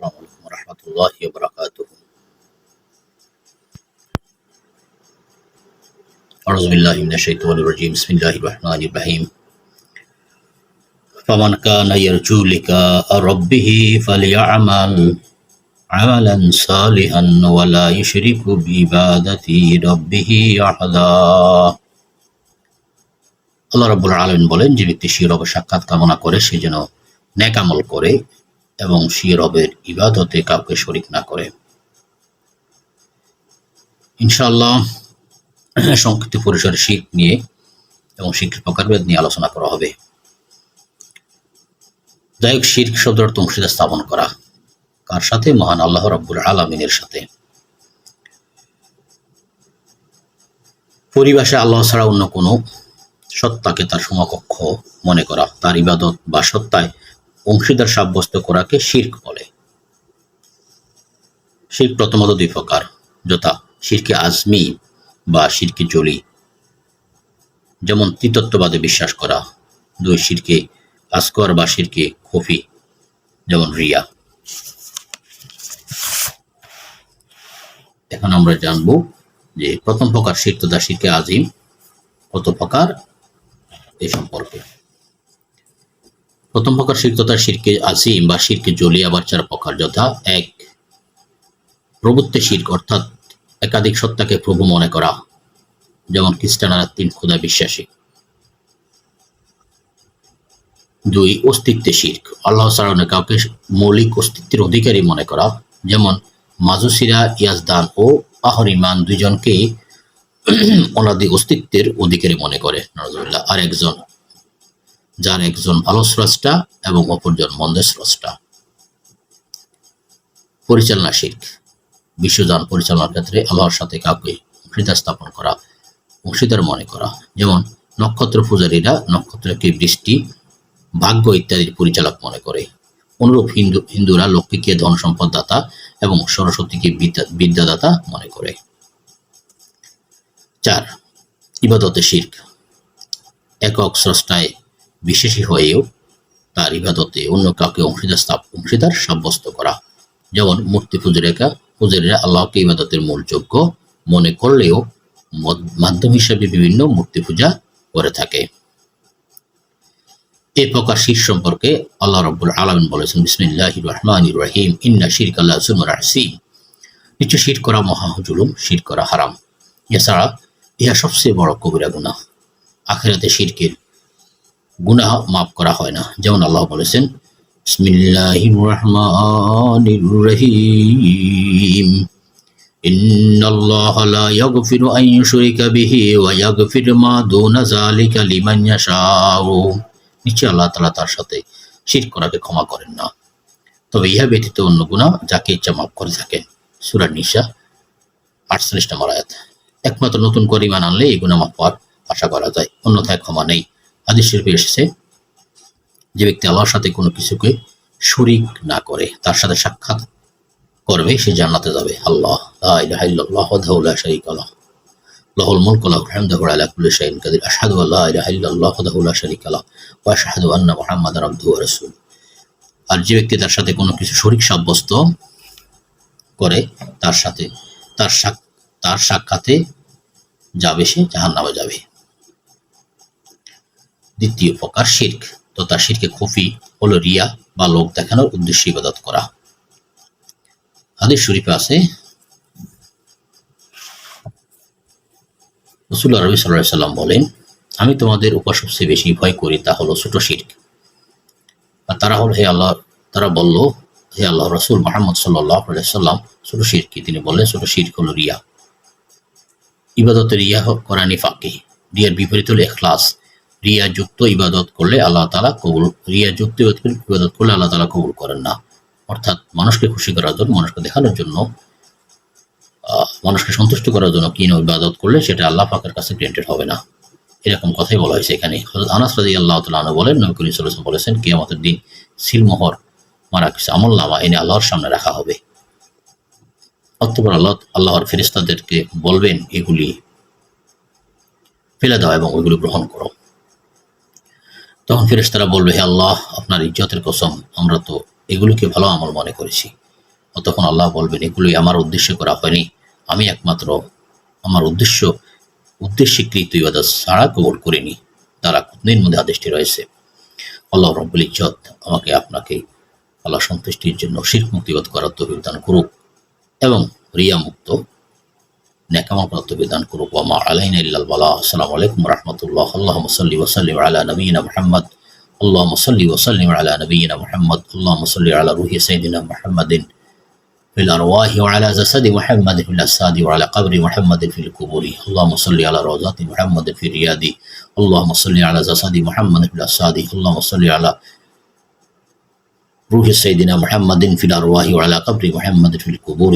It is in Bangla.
السلام عليكم ورحمة الله وبركاته أعوذ بالله من الشيطان الرجيم بسم الله الرحمن الرحيم فمن كان يرجو لقاء ربه فليعمل عملا صالحا ولا يشرك بعبادة ربه أحدا আল্লাহ রাব্বুল আলামিন বলেন যে ব্যক্তি সে রবের সাক্ষাৎ কামনা করে সে যেন ন্যাক আমল করে এবং সে রবের ইবাদতে কাউকে শরিক না করে। ইনশাআল্লাহ, সংক্ষিপ্ত পরিসরে শিখ নিয়ে এবং শিক্ষিত প্রকারভেদ নিয়ে আলোচনা করা হবে। যাই হোক, শির্ক শব্দের অর্থ অংশীদার স্থাপন করা। কার সাথে? মহান আল্লাহ রাব্বুল আলামিনের সাথে। পরিভাষায় আল্লাহ ছাড়া অন্য কোনো সত্তাকে তার সমকক্ষ মনে করা, তার ইবাদত বা সত্তায় অংশীদার সাব্যস্ত করাকে শির্ক বলে। শির্ক প্রথমত দুই প্রকার, যথা শিরকে আজমি বা শিরকে জলি। যেমন তৃতত্ববাদে বিশ্বাস করা, দুই শিরকে আসকর বা শিরকে খফি, যেমন রিয়া। এখন আমরা জানব যে প্রথম প্রকার শির তথা শিরকে আজিম কত প্রকার এ সম্পর্কে। প্রথম প্রকার শির তথা শিরকে আজিম বা শিরকে জলি আবার চার প্রকার যথা এক, প্রভুত্বে শির্ক, অর্থাৎ একাধিক সত্তাকে প্রভু মনে করা, যেমন খ্রিস্টানরা তিন খোদা বিশ্বাসী। দুই, অস্তিত্বে শির্ক, আল্লাহ সালামে কাউকে মৌলিক অস্তিত্বের অধিকারী মনে করা, যেমন মাজুসিরা, ইয়াজদান ও আহরিমান দুইজনকে অনাদি অস্তিত্বের অধিকারী মনে করে নজরুল্লাহ আর একজন যার একজন ভালো স্রষ্টা এবং অপরজন মন্দের স্রষ্টা। পরিচালনা শিখ বিশ্বযান পরিচালনার ক্ষেত্রে আল্লাহর সাথে কাউকে অংশীদার স্থাপন করা, অংশীদার মনে করা, যেমন নক্ষত্র পূজারীরা নক্ষত্রকে বৃষ্টি, ভাগ্য ইত্যাদির পরিচালক মনে করে। অনুরূপ হিন্দু, হিন্দুরা লক্ষ্মীকে ধন সম্পদ দাতা এবং সরস্বতীকে বিদ্যা, বিদ্যাদাতা মনে করে। চার, ইবাদতে শির্ক। একক স্রষ্টায় বিশেষী হয়েও তার ইবাদতে অন্য কাউকে অংশীদার স্থাপ অংশীদার সাব্যস্ত করা। যেমন মূর্তি পুজোরেখা পূজারীরা আল্লাহকে ইবাদতের মূল যোগ্য মনে করলেও মাধ্যম হিসাবে বিভিন্ন মূর্তি পূজা করে থাকে। এই প্রকার শির সম্পর্কে আল্লাহ রব্বুল আলমিন বলেছেন বিসমিল্লাহ রহমান রহিম, ইন্না শির আল্লাহ জুমর আসিম নিশ্চয় শির করা মহা জুলুম শির করা হারাম। এছাড়া ইহা সবচেয়ে বড় কবিরা গুনাহ। আখেরাতে শিরকের গুনাহ মাফ করা হয় না যেমন আল্লাহ বলেছেন বিসমিল্লাহির রহমানির রহিম إن الله لا يغفر أن يشرك به ويغفر ما دون ذلك لمن يشاء নিশ্চয় আল্লাহ তালা তার সাথে শির করাকে ক্ষমা করেন না তবে ইহা ব্যতীত অন্য গুণা যাকে ইচ্ছা মাফ করে থাকেন সুরা নিশা আটচল্লিশ নম্বর আয়াত একমাত্র নতুন করে ইমান আনলে এই গুণা মাফ পাওয়ার আশা করা যায় অন্যথায় ক্ষমা নেই শিল্পে এসেছে যে ব্যক্তি আল্লাহর সাথে কোনো কিছুকে শরিক না করে, তার সাথে সাক্ষাৎ করবে, সে জান্নাতে যাবে। আল্লাহ আন্না আর যে ব্যক্তি তার সাথে কোনো কিছু শরিক সাব্যস্ত করে, তার সাথে, তার তার সাক্ষাতে যাবে সে জাহান্নামে যাবে। দ্বিতীয় প্রকার শির্ক। তথা শিরকে খুফি হলো রিয়া বা লোক দেখানোর উদ্দেশ্যে ইবাদত করা। হাদিস শরীফে আছে রসুল আরবি সাল্লাহ সাল্লাম বলেন, আমি তোমাদের উপর সবচেয়ে বেশি ভয় করি তা হলো ছোট শির্ক। আর তারা হল, হে আল্লাহ, তারা বলল, হে আল্লাহ রসুল মোহাম্মদ সাল্লাহ সাল্লাম, ছোট শির কি? তিনি বললেন, ছোট শির্ক হলো রিয়া। ইবাদতের রিয়া করা নিফাকে রিয়ার বিপরীত হলো এখলাস। রিয়া যুক্ত ইবাদত করলে আল্লাহ তালা কবুল রিয়া যুক্ত ইবাদত করলে আল্লাহ তালা কবুল করেন না। অর্থাৎ মানুষকে খুশি করার জন্য, মানুষকে দেখানোর জন্য মানুষকে সন্তুষ্ট করার জন্য কিনো ইবাদত করলে সেটা আল্লাহ পাকের কাছে গ্রেন্টেড হবে না। এরকম কথাই বলা হয়েছে এখানে। আনাস রাজি আল্লাহ তালা বলেন, নবী করিম ওয়াসাল্লাম বলেছেন, কিয়ামতের দিন সিলমোহর মারা কিছু আমল নামা এনে আল্লাহর সামনে রাখা হবে। অতঃপর আল্লাহ, আল্লাহর ফেরেশতাদেরকে বলবেন, এগুলি ফেলে দাও এবং ওইগুলো গ্রহণ করো। তখন ফেরেশতারা বলবে, হে আল্লাহ, আপনার ইজ্জতের কসম, আমরা তো এগুলোকে ভালো আমল মনে করেছি। তখন আল্লাহ বলবেন, এগুলোই আমার উদ্দেশ্য করা হয়নি। আমি একমাত্র আমার উদ্দেশ্য, উদ্দেশ্যকৃত ইবাদত ছাড়া কবল করিনি। তারা কুতনির মধ্যে আদেশটি রয়েছে। আল্লাহ রব্বুল ইজ্জত আমাকে আপনাকে আল্লাহ সন্তুষ্টির জন্য শির মুক্তিবাদ করার তৌফিক দান করুক এবং রিয়া মুক্ত নেকামা প্রাপ্ত বিধান করুক। ওমা আলাইন ইল্লাল বালা। আসসালামু আলাইকুম রহমতুল্লাহ। আল্লাহ মুসল্লি ওসাল্লিম আলা নবীনা মোহাম্মদ। اللهم صل وسلم على نبينا محمد. اللهم صل على روح سيدنا محمد في الأرواح وعلى جسد محمد في الأجساد وعلى قبر محمد في القبور. اللهم صل على روضات محمد في الرياض. اللهم صل على جسد محمد في الأجساد. اللهم صل على روح سيدنا محمد في الأرواح وعلى قبر محمد في القبور.